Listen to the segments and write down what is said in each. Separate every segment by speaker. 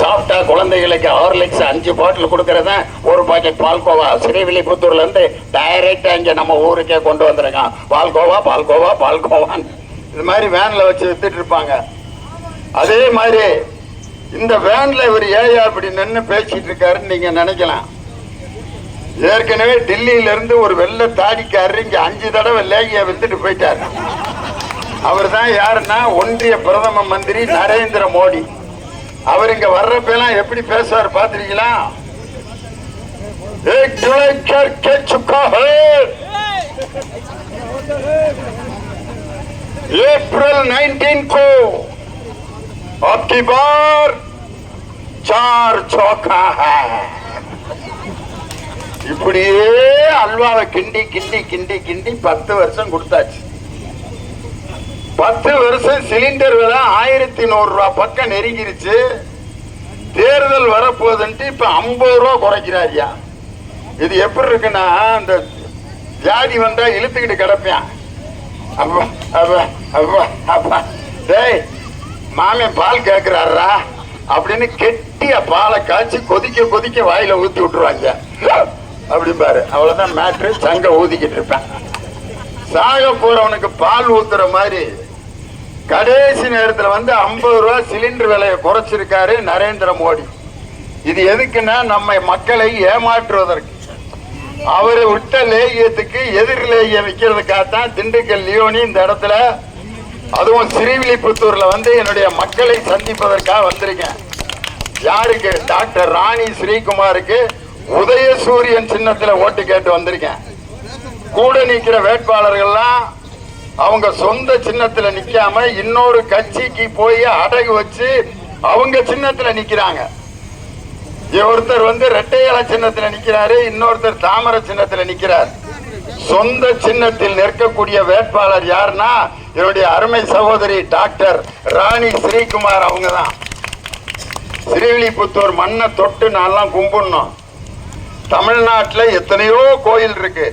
Speaker 1: சாப்பிட்டா குழந்தைகளுக்கு ஹார்லிக்ஸ் அஞ்சு பாட்டில் கொடுக்கறத? ஒரு பாக்கெட் பால்கோவா. ஸ்ரீவில்லிபுத்தூர்ல இருந்து டைரக்டா இங்க நம்ம ஊருக்கே கொண்டு வந்திருக்கான் பால்கோவா பால்கோவா பால்கோவான்னு. இது மாதிரி வேன்ல வச்சு வித்துட்டு இருப்பாங்க. அதே மாதிரி இந்த வேன்ல இவர் ஏயா அப்படி நின்று பேசிட்டு இருக்காருன்னு நீங்க நினைக்கலாம். ஏற்கனவே டெல்லியில இருந்து ஒரு வெள்ளை தாடிக்காரர் இங்க அஞ்சு தடவை லேகிய வித்துட்டு போயிட்டார். அவர் தான் யாருன்னா ஒன்றிய பிரதம மந்திரி நரேந்திர மோடி. அவர் இங்க வர்றப்பெல்லாம் எப்படி பேசுவார் பாத்திருக்கீங்களா एक जुलाई कर के चुका है अप्रैल 19 को आपकी बार चार चौका है இப்படியே அல்வாவை கிண்டி கிண்டி கிண்டி கிண்டி பத்து வருஷம் கொடுத்தாச்சு பத்து வருஷம் சிலிண்டர் விலை ஆயிரத்தி நூறுரூவா பக்கம் நெருங்கிருச்சு. தேர்தல் வரப்போகுதுன்ட்டு இப்போ ஐம்பது ரூபா குறைக்கிறாரியா இது எப்படி இருக்குன்னா அந்த ஜாதி வந்தா இழுத்துக்கிட்டு கிடப்பேன். அப்பா அப்பா அப்பா அப்பா டேய் மாமன் பால் கேட்குறாரா அப்படின்னு கெட்டிய பாலை காய்ச்சி கொதிக்க கொதிக்க வாயில ஊத்தி விட்டுருவாங்க. அப்படிம்பாரு அவ்வளவுதான் மேட்ரு சங்க ஊதிக்கிட்டு இருப்பேன். சாக போறவனுக்கு பால் ஊத்துற மாதிரி கடைசி நேரத்தில் வந்து ஐம்பது ரூபா சிலிண்டர் விலையை குறைச்சிருக்காரு நரேந்திர மோடி. இது எதுக்குன்னா நம்ம மக்களை ஏமாற்றுவதற்கு. அவர் விட்ட லேகியத்துக்கு எதிர் லேகியம் விற்கிறதுக்காகத்தான் திண்டுக்கல் லியோனி இந்த இடத்துல அதுவும் ஸ்ரீவில்லிபுத்தூர்ல வந்து என்னுடைய மக்களை சந்திப்பதற்காக வந்திருக்கேன். யாருக்கு? டாக்டர் ராணி ஸ்ரீகுமாருக்கு உதயசூரியன் சின்னத்தில் ஓட்டு கேட்டு வந்திருக்கேன். கூட நிற்கிற வேட்பாளர்கள்லாம் அவங்க சொந்த சின்னத்துல நிக்காம இன்னொரு கட்சிக்கு போய் அடகு வச்சு அவங்க சின்னத்துல நிக்கிறாங்க. ஒருத்தர் வந்து ரெட்டையல சின்னத்துல நிக்கிறாரு இன்னொருத்தர் தாமரை சின்னத்துல நிக்கிறார். சொந்த சின்னத்தில் நிற்கக்கூடிய வேட்பாளர் யாருன்னா என்னுடைய அருமை சகோதரி டாக்டர் ராணி ஸ்ரீகுமார் அவங்க தான் ஸ்ரீவில்லிபுத்தூர் மண்ணை தொட்டு நான்லாம் கும்பிடணும். தமிழ்நாட்டில் எத்தனையோ கோயில் இருக்கு.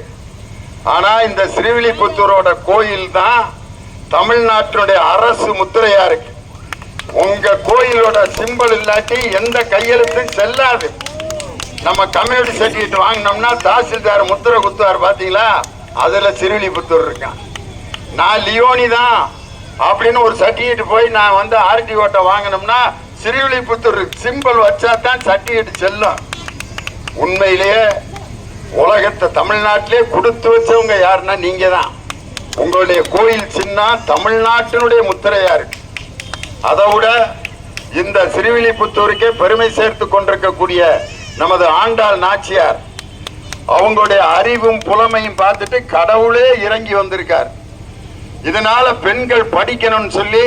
Speaker 1: ஆனா இந்த ஸ்ரீவில்லிபுத்தூரோட கோயில் தான் தமிழ்நாட்டினுடைய அரசு முத்திரையா இருக்கு. உங்க கோயிலோட சிம்பல் இல்லாட்டி எந்த கையெழுத்தும் செல்லாது. நம்ம கம்யூனிட்டி சர்டிஃபிகேட் வாங்கினோம்னா தாசில்தார் முத்திரை குத்துவார் பாத்தீங்களா? அதுல சிறுவில்லிபுத்தூர் இருக்கான். நான் லியோனி தான். அப்படின்னு ஒரு சர்டிஃபிகேட் போய் நான் வந்து ஆர்டி ஓட்டை வாங்கினோம்னா சிறுவில்லிபுத்தூர் சிம்பிள் வச்சா தான் சர்டிஃபிகேட் செல்லும். உண்மையிலேயே உலகத்தை தமிழ்நாட்டிலே கொடுத்து வச்சவங்க யாருன்னா நீங்க தான் உங்களுடைய கோயில் சின்ன தமிழ்நாட்டினுடைய முத்திரையா இருக்கு. அதை விட இந்த சிறுவில்லிபுத்தூருக்கே பெருமை சேர்த்து கொண்டிருக்கக்கூடிய நமது ஆண்டாள் நாச்சியார் அவங்களுடைய அறிவும் புலமையும் பார்த்துட்டு கடவுளே இறங்கி வந்திருக்கார். இதனால பெண்கள் படிக்கணும்னு சொல்லி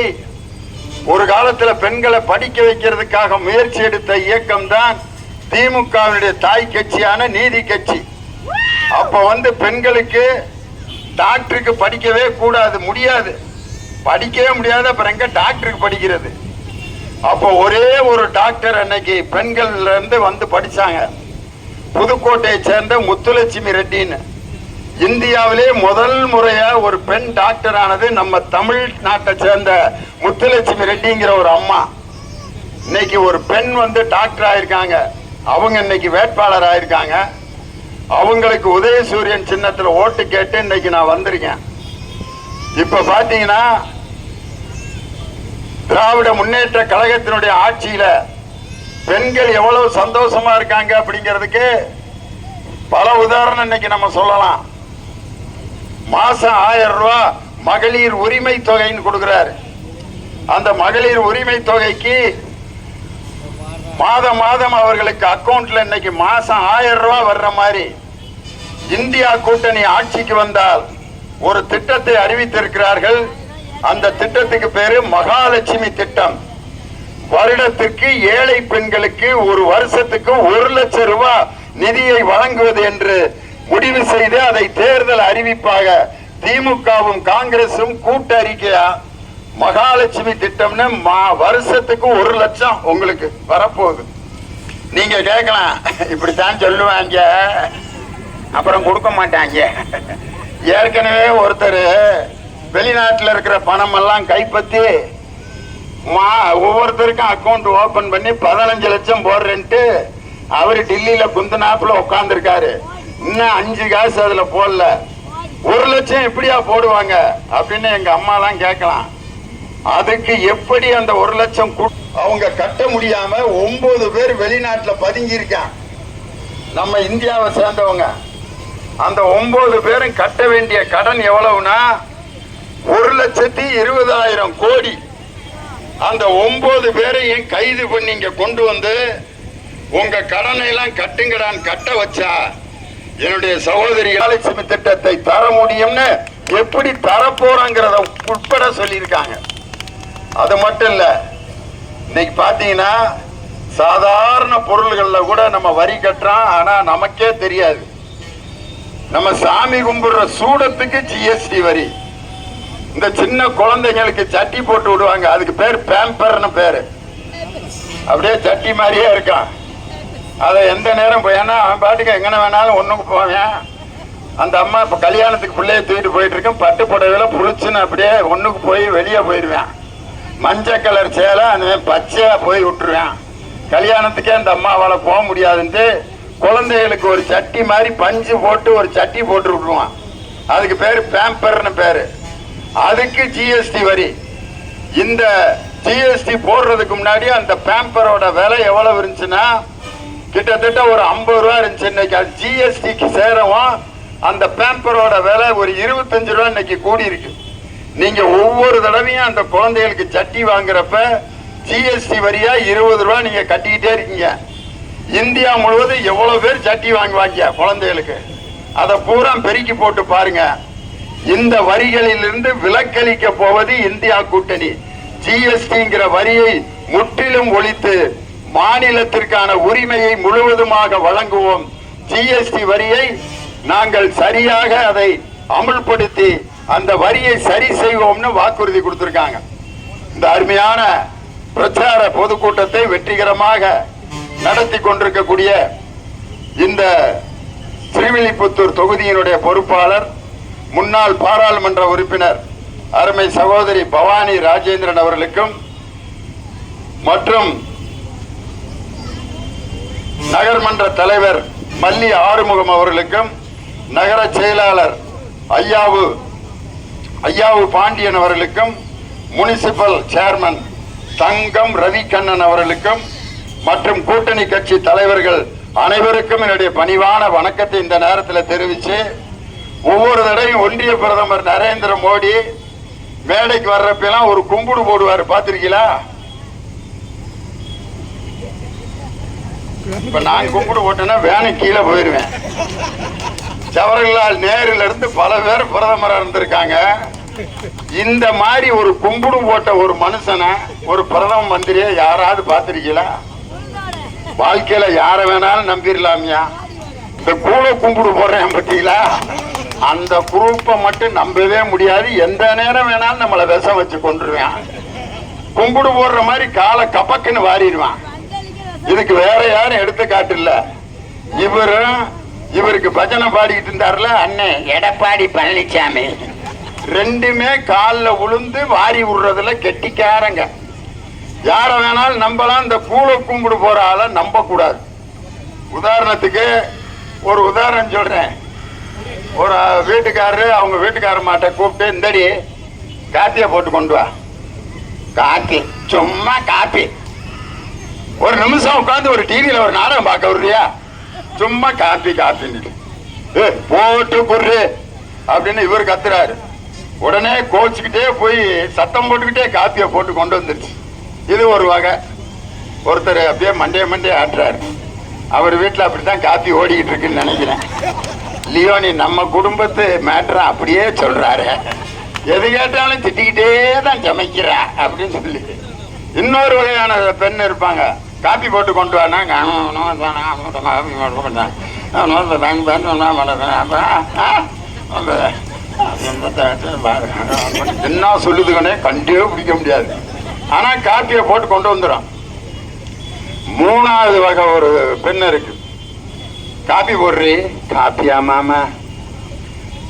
Speaker 1: ஒரு காலத்துல பெண்களை படிக்க வைக்கிறதுக்காக முயற்சி எடுத்த இயக்கம் தான் திமுகவினுடைய தாய் கட்சியான நீதி கட்சி. அப்ப வந்து பெண்களுக்கு டாக்டருக்கு படிக்கவே கூடாது முடியாது. படிக்கவே முடியாது அப்புறம் எங்க டாக்டருக்கு படிக்கிறது? அப்போ ஒரே ஒரு டாக்டர் அன்னைக்கு பெண்கள்ல இருந்து வந்து படிச்சாங்க. புதுக்கோட்டையை சேர்ந்த முத்துலட்சுமி ரெட்டின்னு. இந்தியாவிலே முதல் முறையா ஒரு பெண் டாக்டர் ஆனது நம்ம தமிழ்நாட்டை சேர்ந்த முத்துலட்சுமி ரெட்டிங்கிற ஒரு அம்மா. இன்னைக்கு ஒரு பெண் வந்து டாக்டர் ஆயிருக்காங்க. அவங்க இன்னைக்கு வேட்பாளர் ஆயிருக்காங்க. அவங்களுக்கு உதயசூரியன் சின்னத்தில் ஓட்டு கேட்டு இன்னைக்கு நான் வந்திருக்கேன். இப்ப பாத்தீங்கன்னா திராவிட முன்னேற்ற கழகத்தினுடைய ஆட்சியில பெண்கள் எவ்வளவு சந்தோஷமா இருக்காங்க அப்படிங்கிறதுக்கு பல உதாரணம் இன்னைக்கு நம்ம சொல்லலாம். மாசம் ஆயிரம் ரூபாய் மகளிர் உரிமை தொகைன்னு கொடுக்கிறாரு. அந்த மகளிர் உரிமை தொகைக்கு மாதம் மாதம் அவர்களுக்கு அக்கௌண்ட்ல இன்னைக்கு மாசம் ஆயிரம் ரூபாய் வர்ற மாதிரி இந்தியா கூட்டணி ஆட்சிக்கு வந்தால் ஒரு திட்டத்தை அறிவித்திருக்கிறார்கள். அந்த திட்டத்துக்கு பேரு மகாலட்சுமி திட்டம். வருடத்திற்கு ஏழை பெண்களுக்கு ஒரு வருஷத்துக்கு ஒரு லட்சம் ரூபாய் நிதியை வழங்குவது என்று முடிவு செய்து அதை தேர்தல் அறிவிப்பாக திமுகவும் காங்கிரசும் கூட்டு அறிக்கையா மகாலட்சுமி திட்டம்னு மா- வருஷத்துக்கு ஒரு லட்சம் உங்களுக்கு வரப்போகுது. நீங்க கேட்கலாம் இப்படித்தான் சொல்லுவாங்க. அப்புறம் கொடுக்க மாட்டாங்க. ஏற்கனவே ஒருத்தர் வெளிநாட்டில் இருக்கிற பணம் எல்லாம் கைப்பற்றி மா ஒவ்வொருத்தருக்கும் அக்கௌண்ட் ஓபன் பண்ணி பதினஞ்சு லட்சம் போடுறேன்ட்டு அவர் டெல்லியில குந்தனாப்பில் உட்காந்துருக்காரு இன்னும் அஞ்சு காசு அதுல போடல. ஒரு லட்சம் எப்படியா போடுவாங்க அப்படின்னு எங்க அம்மாலாம் கேட்கலாம். அதுக்கு எப்படி அந்த ஒரு லட்சம் அவங்க கட்ட முடியாம ஒன்பது பேர் வெளிநாட்டுல பதுங்கி இருக்கான் நம்ம இந்தியாவை சேர்ந்தவங்க. அந்த ஒன்பது பேரும் கட்ட வேண்டிய கடன் எவ்வளவுனா ஒரு லட்சத்தி இருபதாயிரம் கோடி. அந்த ஒன்பது பேரையும் கைது பண்ணி இங்க கொண்டு வந்து உங்க கடனை எல்லாம் கட்டுங்கடான்னு கட்ட வச்சா என்னுடைய சகோதரி லட்சுமி திட்டத்தை தர முடியும்னு எப்படி தர போறாங்கிறத உட்பட சொல்லியிருக்காங்க. அது மட்டும் இல்ல இன்னைக்கு பாத்தீங்கன்னா சாதாரண பொருள்கள்ல கூட நம்ம வரி கட்டுறோம் ஆனா நமக்கே தெரியாது. நம்ம சாமி கும்பிடுற சூடத்துக்கு ஜிஎஸ்டி வரி. இந்த சின்ன குழந்தைங்களுக்கு சட்டி போட்டு விடுவாங்க அதுக்கு பேர் பேம்பர்னு பேரு. அப்படியே சட்டி மாதிரியே இருக்கான். அதை எந்த நேரம் போய் ஏன்னா அவன் பாட்டுக்கு எங்கன வேணாலும் ஒண்ணுக்கு போவேன். அந்த அம்மா இப்ப கல்யாணத்துக்கு பிள்ளைய தூக்கிட்டு போயிட்டு இருக்கேன் பட்டு புடவையில புளிச்சுன்னு அப்படியே ஒண்ணுக்கு போய் வெளியே போயிடுவேன். மஞ்சள் கலர் சேலை அந்த பச்சையா போய் விட்டுருவேன். கல்யாணத்துக்கே அந்த அம்மாவால் போக முடியாதுன்ட்டு குழந்தைகளுக்கு ஒரு சட்டி மாதிரி பஞ்சு போட்டு ஒரு சட்டி போட்டு விட்டுருவான். அதுக்கு பேர் பேம்பர்னு பேர். அதுக்கு ஜிஎஸ்டி வரி. இந்த ஜிஎஸ்டி போடுறதுக்கு முன்னாடி அந்த பேம்பரோட விலை எவ்வளவு இருந்துச்சுன்னா கிட்டத்தட்ட ஒரு ஐம்பது ரூபா இருந்துச்சு இன்னைக்கு. அது ஜிஎஸ்டிக்கு சேரவும் அந்த பேம்பரோட விலை ஒரு இருபத்தஞ்சு ரூபா இன்னைக்கு கூடி இருக்கு நீங்க ஒவ்வொரு தடவையும் அந்த குழந்தைகளுக்கு சட்டி வாங்குறப்ப ஜிஎஸ்டி வரியா இருபது ரூபா நீங்க கட்டிக்கிட்டே இருக்கீங்க. இந்தியா முழுவதும் எவ்வளவு பேர் சட்டி வாங்குவாங்க குழந்தைகளுக்கு? அதை பூரா பெருக்கி போட்டு பாருங்க. இந்த வரிகளிலிருந்து விலக்களிக்க போவது இந்தியா கூட்டணி. ஜிஎஸ்டிங்கிற வரியை முற்றிலும் ஒழித்து மாநிலத்திற்கான உரிமையை முழுவதுமாக வழங்குவோம். ஜிஎஸ்டி வரியை நாங்கள் சரியாக அதை அமுல்படுத்தி அந்த வரியை சரி செய்வோம்னு வாக்குறுதி கொடுத்திருக்காங்க. இந்த அருமையான பிரச்சார பொதுக்கூட்டத்தை வெற்றிகரமாக நடத்தி கொண்டிருக்கக்கூடிய இந்த திருவில்லிபுத்தூர் தொகுதியினுடைய பொறுப்பாளர் முன்னாள் பாராளுமன்ற உறுப்பினர் அருமை சகோதரி பவானி ராஜேந்திரன் அவர்களுக்கும் மற்றும் நகர்மன்ற தலைவர் மல்லி ஆறுமுகம் அவர்களுக்கும் நகர செயலாளர் ஐயாவு ஐயாவு பாண்டியன் அவர்களுக்கும் முனிசிபல் சேர்மன் தங்கம் ரவிகண்ணன் அவர்களுக்கும் மற்றும் கூட்டணி கட்சி தலைவர்கள் அனைவருக்கும் என்னுடைய பணிவான வணக்கத்தை இந்த நேரத்தில் தெரிவித்து ஒவ்வொரு தடையும் ஒன்றிய பிரதமர் நரேந்திர மோடி மேடைக்கு வர்றப்பெல்லாம் ஒரு கும்பிடு போடுவார் பார்த்துருக்கீங்களா? இப்ப நான் கும்பிடு போட்டேன்னா வேனை கீழே போயிருவேன். ஜவஹர்லால் நேருல இருந்து பல பேர் பிரதமராக இருந்திருக்காங்க. இந்த மாதிரி ஒரு கும்பிடு போட்ட ஒரு மனுஷனை ஒரு பிரதம மந்திரியை யாராவது பார்த்துருக்கீங்களா? வாழ்க்கையில யார வேணாலும் நம்பிடலாமியா இந்த கூல கும்பிடு போடுறேன் பார்த்தீங்களா? அந்த குரூப்பை மட்டும் நம்பவே முடியாது. எந்த நேரம் வேணாலும் நம்மளை விஷம் வச்சு கொண்டுருவேன் கும்பிடு போடுற மாதிரி காலை கப்பக்குன்னு வாரிடுவான். இதுக்கு வேற யாரும் எடுத்துக்காட்டு இல்லை. இவரும் இவருக்கு பஜனை பாடிக்கிட்டு இருந்தாருல? அண்ணே எடப்பாடி பழனிசாமி ரெண்டுமே காலில் உளுந்து வாரி விடுறதுல கெட்டிக்காரங்க. யார வேணாலும் நம்பலாம் இந்த கூழ கும்பிடு போற ஆளை நம்ப கூடாது உதாரணத்துக்கு ஒரு உதாரணம் சொல்றேன். ஒரு வீட்டுக்காரரு அவங்க வீட்டுக்கார மாட்ட கூப்பிட்டு இந்தடி காப்பியை போட்டு கொண்டு வா. காப்பி சும்மா காப்பி. ஒரு நிமிஷம் உட்காந்து ஒரு டிவியில ஒரு நாடகம் பார்க்க விடுறியா சும்மா காப்பி காப்பின்னு ஏ போட்டு குர்ரு அப்படின்னு இவர் கத்துறாரு. உடனே கோச்சுக்கிட்டே போய் சத்தம் போட்டுக்கிட்டே காப்பியை போட்டு கொண்டு வந்துருச்சு. இது ஒரு வகை. ஒருத்தர் அப்படியே மண்டே மண்டே ஆட்டுறாரு. அவர் வீட்டில் அப்படித்தான் காப்பி ஓடிக்கிட்டு இருக்குன்னு நினைக்கிறேன். லியோனி நம்ம குடும்பத்து மேட்டரை அப்படியே சொல்றாரு. எது கேட்டாலும் திட்டிக்கிட்டே தான் சமைக்கிறா அப்படின்னு சொல்லி. இன்னொரு வகையான பெண் இருப்பாங்க. காப்பி போட்டு கொண்டு வானாங்க என்ன சொல்லுதுங்கன்னே கண்டே பிடிக்க முடியாது. ஆனால் காப்பியை போட்டு கொண்டு வந்துடும் மூணாவது வகை ஒரு பெண் இருக்கு. காப்பி போடுறி. காப்பியா மாமா?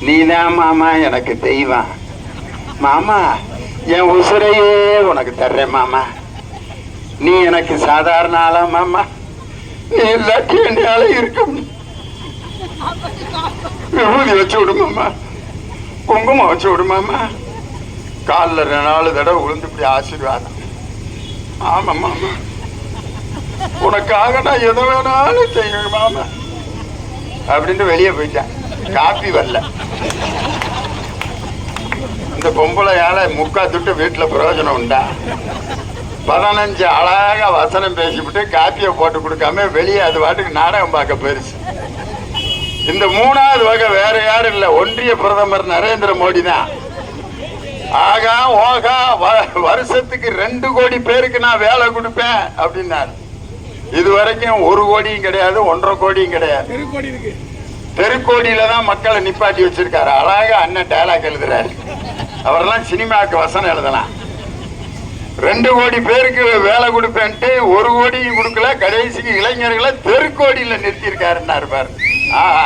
Speaker 1: நீதான் மாமா எனக்கு தெய்வம். மாமா என் உசுரையே உனக்கு தர்றேன் மாமா. நீ எனக்கு சாதாரண ஆளா நீ இல்லாட்டி என்னால இருக்க முடியும். விபூதி வச்சு விடுமாம்மா குங்குமம் வச்சு விடுமாம்மா காலில் ரெண்டு நாலு தடவை விழுந்து இப்படி ஆசீர்வாதம். ஆமா மாமா. உனக்காக நான் எதை வேணாலும் செய்வேன் மாமா. அப்படின்ட்டு வெளியே போயிட்டேன். காப்பி வரல. இந்த பொம்பளையால முக்கா துட்டு வீட்டில் பிரயோஜனம் உண்டா? பதினஞ்சு அழகா வசனம் பேசிவிட்டு காப்பியை போட்டு கொடுக்காம வெளியே அது பாட்டுக்கு நாடகம் பார்க்க போயிருச்சு. இந்த மூணாவது வகை வேற யாரும் இல்லை. ஒன்றிய பிரதமர் நரேந்திர மோடி தான். ஆகா ஓகா வ- வருஷத்துக்கு ரெண்டு கோடி பேருக்கு நான் வேலை கொடுப்பேன் அப்படின்னாரு. இது வரைக்கும் ஒரு கோடியும் கிடையாது ஒன்றரை கோடியும் கிடையாது. தெருக்கோடியில தான் மக்களை நிப்பாட்டி வச்சிருக்காரு. அழகா அண்ணன் டயலாக் எழுதுறாரு. அவரெல்லாம் சினிமாவுக்கு வசனம் எழுதலாம். ரெண்டு கோடி பேருக்கு வேலை கொடுப்பேன்ட்டு ஒரு கோடியும் கொடுக்கல கடைசிக்கு இளைஞர்களை தெருக்கோடியில் நிறுத்தியிருக்காருன்னா பாரு. ஆஹா.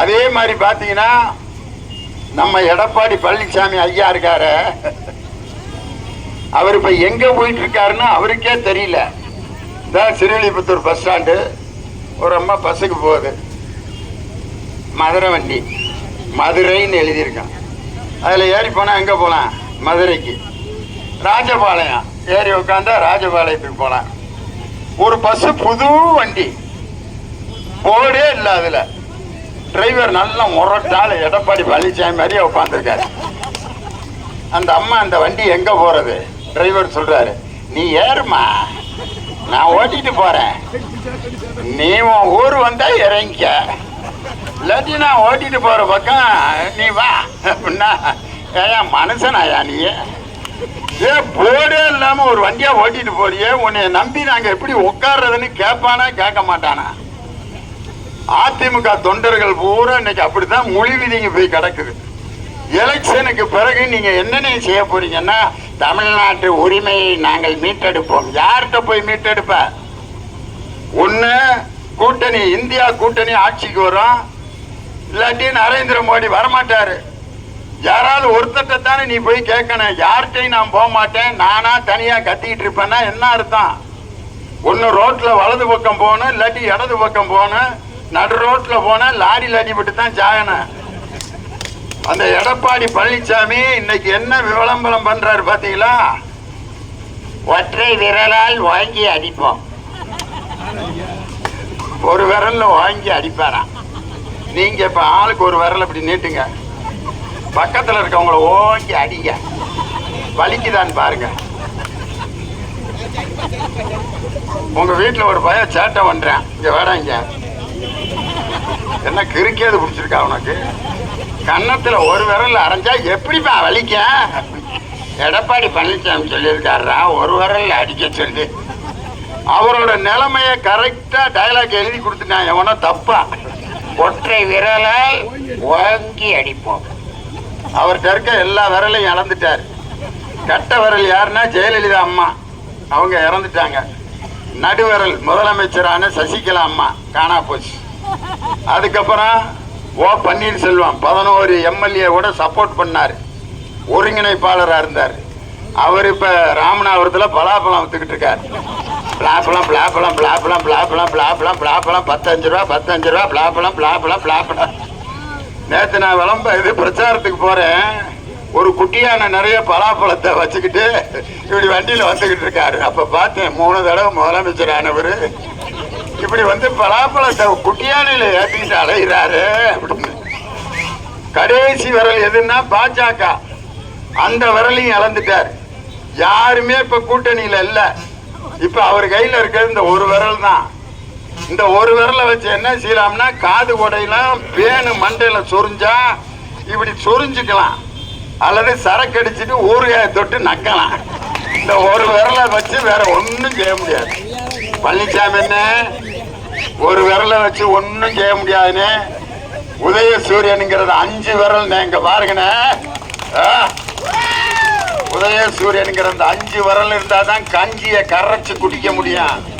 Speaker 1: அதே மாதிரி பார்த்தீங்கன்னா நம்ம எடப்பாடி பழனிசாமி ஐயா இருக்காரு. அவர் இப்போ எங்கே போயிட்டு இருக்காருன்னு அவருக்கே தெரியல. இந்த சிறுவில்லிபுத்தூர் பஸ் ஸ்டாண்டு ஒரு அம்மா பஸ்ஸுக்கு போகுது. மதுரை வண்டி. மதுரைன்னு எழுதியிருக்கான். அதில் ஏறி போனால் எங்கே போகலாம் மதுரைக்கு. ராஜபாளையம். ஏறி உட்காந்தா ராஜபாளையத்துக்கு போகலாம் ஒரு பஸ்ஸு புது வண்டி. போர்டே இல்லை அதில். டிரைவர் நல்லா முரட்டால் எடப்பாடி பழனிசாமி மாதிரியே உட்காந்துருக்காரு அந்த அம்மா அந்த வண்டி எங்கே போகிறது? டிரைவர் சொல்கிறாரு நீ ஏறுமா நான் ஓட்டிட்டு போகிறேன். நீ உன் ஊர் வந்தால் இறங்கிக்க. இல்லாட்டி நான் ஓட்டிட்டு போகிற பக்கம் நீ வா. அப்படின்னா ஏன் மனுஷனாயா நீ? ஏ போர்டே இல்லாம ஒரு வண்டியா ஓட்டிட்டு போறியே? உன்னை நம்பி நாங்க எப்படி உட்கார்றதுன்னு கேட்பானா கேட்க மாட்டானா? அதிமுக தொண்டர்கள் பூரா இன்னைக்கு அப்படித்தான் மொழி விதிங்க போய் கிடக்குது. எலெக்ஷனுக்கு பிறகு நீங்க என்னென்ன செய்ய போறீங்கன்னா தமிழ்நாட்டு உரிமையை நாங்கள் மீட்டெடுப்போம். யார்கிட்ட போய் மீட்டெடுப்ப? ஒன்று கூட்டணி இந்தியா கூட்டணி ஆட்சிக்கு வரும். இல்லாட்டி நரேந்திர மோடி வரமாட்டாரு. யாராவது ஒருத்தட்ட தானே நீ போய் கேட்கணும் யார்கிட்டையும் நான் போக மாட்டேன். நானா தனியா கத்திக்கிட்டு இருப்பேன்னா என்ன அர்த்தம்? ஒன்று ரோட்ல வலது பக்கம் போகணும் இல்லாட்டி இடது பக்கம் போகணும். நடு ரோட்ல போனா லாரியில் அடிபட்டு தான் சாகணும். அந்த எடப்பாடி பழனிசாமி இன்னைக்கு என்ன விளம்பரம் பண்றாரு பாத்தீங்களா? ஒற்றை விரலால் வாங்கி அடிப்போம். ஒரு விரல்ல வாங்கி அடிப்பாராம். நீங்க இப்ப ஆளுக்கு ஒரு விரல் அப்படி நீட்டுங்க. பக்கத்துல இருக்கவங்கள ஓங்கி அடிங்க. வலிக்குதான்னு பாருங்க. உங்க வீட்டுல ஒரு பய சேட்டை பண்றேன். இங்க வேடாங்க. என்ன கிறுக்கேது பிடிச்சிருக்கா உனக்கு? கன்னத்துல ஒரு விரல் அரைஞ்சா எப்படிப்பா வலிக்க? எடப்பாடி பழனிசாமி சொல்லியிருக்காரா ஒரு விரல்ல அடிக்க சொல்லி. அவரோட நிலைமைய கரெக்டா டயலாக் எழுதி கொடுத்துட்டான். எவனோ தப்பா. ஒற்றை விரலால் ஓங்கி அடிப்போம். அவர்கிட்ட இருக்க எல்லா விரலையும் இழந்துட்டார். கட்ட விரல் யாருன்னா ஜெயலலிதா அம்மா. அவங்க இறந்துட்டாங்க. நடுவரல் முதலமைச்சரான சசிகலா அம்மா. காணா போச்சு. அதுக்கப்புறம் ஓ பன்னீர்செல்வம் பதினோரு எம்எல்ஏ கூட சப்போர்ட் பண்ணார். ஒருங்கிணைப்பாளராக இருந்தார். அவர் இப்போ ராமநாதபுரத்தில் பலாப்பழம் வித்துக்கிட்டு இருக்கார். பிளாப்பழம் பிளாப்பழம் பிளாப்பழம் பிளாப்பழம் பிளாப்பழம் பிளாப்பழம் பத்தஞ்சு ரூபா பத்தஞ்சு ரூபா பிளாப்பழம் பிளாப்பழம் பிளாப்பழம் நேற்று நான் விளம்ப இது பிரச்சாரத்துக்கு போகிறேன் ஒரு குட்டியான நிறைய பலாப்பழத்தை வச்சுக்கிட்டு இப்படி வண்டியில் வந்துக்கிட்டு இருக்காரு. அப்போ பார்த்தேன் மூணு தடவை முதலமைச்சரானவர் இப்படி வந்து பலாப்பழத்தை குட்டியானையில் ஏற்றிக்கிட்டு அலைகிறாரு அப்படின்னு. கடைசி விரல் எதுன்னா பாஜக. அந்த விரலையும் இழந்துட்டார். யாருமே இப்போ கூட்டணியில் இல்லை. இப்போ அவர் கையில் இருக்கிறது இந்த ஒரு விரல் தான் இந்த ஒரு விரல வச்சு என்ன செய்யலாம்னா காது உடையலாம் பேனு மண்டையில சொரிஞ்சா இப்படி சொரிஞ்சுக்கலாம். அல்லது சரக்கு அடிச்சுட்டு ஊறுகாய தொட்டு நக்கலாம். இந்த ஒரு விரலை வச்சு வேற ஒன்றும் செய்ய முடியாது. பழனிசாமி என்ன? ஒரு விரலை வச்சு ஒன்றும் செய்ய முடியாதுன்னு உதயசூரியனுங்கிறது அஞ்சு விரல் நீங்க பாருங்கண்ணே. ஆ. உதயசூரியனுங்கிற அந்த அஞ்சு விரல் இருந்தால் தான் கஞ்சியை கரைச்சு குடிக்க முடியும்.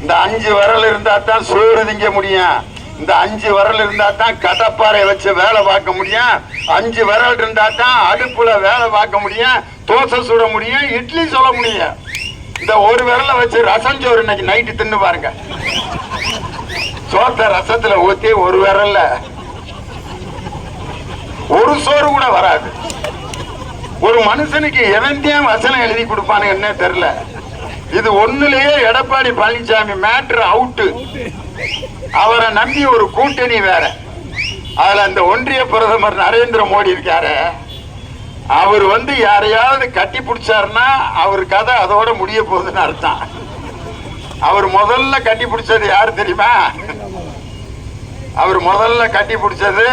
Speaker 1: இந்த அஞ்சு விரல் இருந்தா தான் சோறு திங்க முடியும். இந்த அஞ்சு விரல் இருந்தா தான் கடப்பாறை வச்சு வேலை பார்க்க முடியும். அஞ்சு விரல் இருந்தா தான் அடுப்புல வேலை பார்க்க முடியும். தோசை சுட முடியும் இட்லி சொல்ல முடியும். இந்த ஒரு விரல வச்சு ரசம் சோறு இன்னைக்கு நைட்டு தின்னு பாருங்க. சோத்த ரசத்துல ஊத்தி ஒரு விரல்ல. ஒரு சோறு கூட வராது. ஒரு மனுஷனுக்கு எவன்தையும் வசனம் எழுதி கொடுப்பானு என்ன தெரியல. இது ஒண்ணுலயே எடப்பாடி பழனிசாமி மேட்ரு அவுட்டு அவரை நம்பி ஒரு கூட்டணி வேற. அதுல அந்த ஒன்றிய பிரதமர் நரேந்திர மோடி இருக்காரு. அவர் வந்து யாரையாவது கட்டி பிடிச்சாருன்னா அவர் கதை அதோட முடிய போகுதுன்னு அர்த்தம். அவர் முதல்ல கட்டி பிடிச்சது யாரு தெரியுமா? அவர் முதல்ல கட்டி பிடிச்சது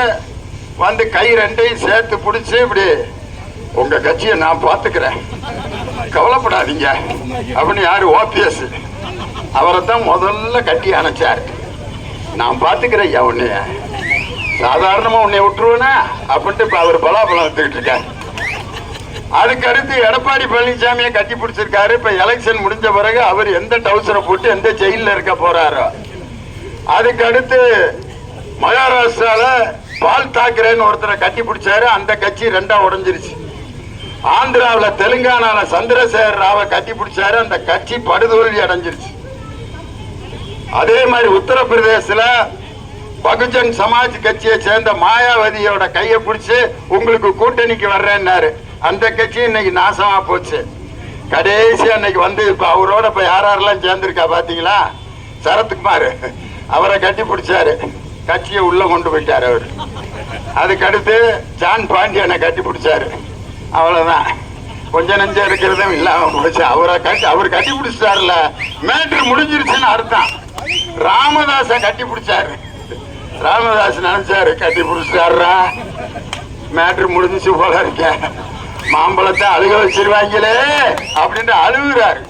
Speaker 1: வந்து கை ரெண்டையும் சேர்த்து பிடிச்சு இப்படி உங்க கட்சியை நான் பார்த்துக்கிறேன். கவலைப்படாதீங்க. அப்படின்னு யாரு ஓபிஎஸ்? அவரை தான் முதல்ல கட்டி அணைச்சார். நான் பார்த்துக்கிறேன் உன்னைய. சாதாரணமாக உன்னை விட்டுருவேனா? அப்படின்ட்டு இப்போ அவர் பலாபலம் எடுத்துக்கிட்டு இருக்காரு. அதுக்கு அடுத்து எடப்பாடி பழனிசாமியை கட்டி பிடிச்சிருக்காரு. இப்போ எலெக்ஷன் முடிஞ்ச பிறகு அவர் எந்த டவுசரை போட்டு எந்த ஜெயிலில் இருக்க போறாரோ அதுக்கு அடுத்து பால் தாக்கரேன்னு ஒருத்தரை கட்டி பிடிச்சாரு. அந்த கட்சி ரெண்டா உடஞ்சிருச்சு. ஆந்திராவில் தெலுங்கானால சந்திரசேகர் ராவை கட்டி பிடிச்சாரு அந்த கட்சி படுதோல்வி அடைஞ்சிருச்சு. அதே மாதிரி உத்தரப்பிரதேசல பகுஜன் சமாஜ் கட்சியை சேர்ந்த மாயாவதியோட கையை பிடிச்சி உங்களுக்கு கூட்டணிக்கு வர்றேன்னாரு. அந்த கட்சி இன்னைக்கு நாசமா போச்சு. கடைசி அன்னைக்கு வந்து இப்போ அவரோட இப்போ யார் யாரெல்லாம் சேர்ந்துருக்கா பார்த்தீங்களா சரத்குமார். அவரை கட்டி பிடிச்சாரு. கட்சியை உள்ளே கொண்டு போயிட்டார் அவர். அதுக்கடுத்து ஜான் பாண்டியனை கட்டி பிடிச்சாரு. அவ்வளவுதான். கொஞ்ச நெஞ்சம் இருக்கிறதும் இல்லாம போச்சு. அவரை கட்டி அவர் கட்டி பிடிச்சாருல மேட்ரு முடிஞ்சிருச்சுன்னு அர்த்தம். ராமதாச கட்டி பிடிச்சாரு. ராமதாஸ் நினைச்சாரு கட்டி பிடிச்சாருரா மேட்ரு முடிஞ்சிச்சு போல இருக்க. மாம்பழத்தை அழுக வச்சிருவாங்களே அப்படின்ட்டு அழுகுறாரு.